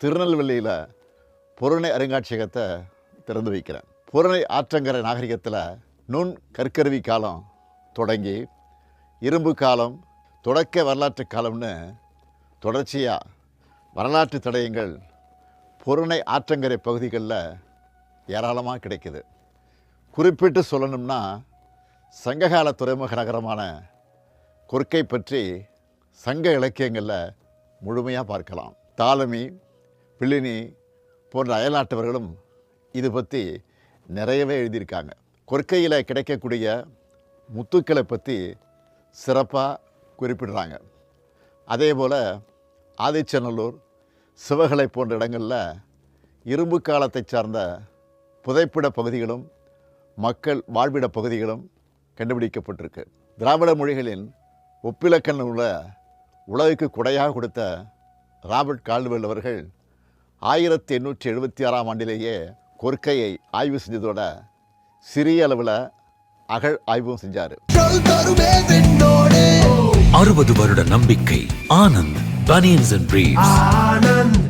திருநெல்வேலியில் புறணை அருங்காட்சியகத்தை திறந்து வைக்கிறேன். புறணை ஆற்றங்கரை நாகரிகத்தில் நுண் கற்கருவி காலம் தொடங்கி இரும்பு காலம் தொடக்க வரலாற்று காலம்னு தொடர்ச்சியாக வரலாற்று தடயங்கள் புறணை ஆற்றங்கரை பகுதிகளில் ஏராளமாக கிடைக்குது. குறிப்பிட்டு சொல்லணும்னா சங்ககால துறைமுக நகரமான கொர்க்கை பற்றி சங்க இலக்கியங்களில் முழுமையாக பார்க்கலாம். தாலமி பிள்ளினி போன்ற அயல்நாட்டவர்களும் இது பற்றி நிறையவே எழுதியிருக்காங்க. கொர்க்கையில் கிடைக்கக்கூடிய முத்துக்களை பற்றி சிறப்பாக குறிப்பிடுறாங்க. அதே போல் ஆதிச்சநல்லூர் சிவகலை போன்ற இடங்களில் இரும்பு காலத்தை சார்ந்த புதைப்பிட பகுதிகளும் மக்கள் வாழ்விட பகுதிகளும் கண்டுபிடிக்கப்பட்டிருக்கு. திராவிட மொழிகளின் ஒப்பிலக்கண உள்ள உலகுக்கு கொடையாக கொடுத்த ராபர்ட் கால்வெல் அவர்கள் ஆயிரத்தி எண்ணூற்றி எழுபத்தி ஆறாம் ஆண்டிலேயே கொற்கையை ஆய்வு செஞ்சதோட சிறிய அளவில் அகழ் ஆய்வும் செஞ்சார். அறுபது வருட நம்பிக்கை ஆனந்த் பனியன்ஸ் அண்ட் பிரீவ்ஸ்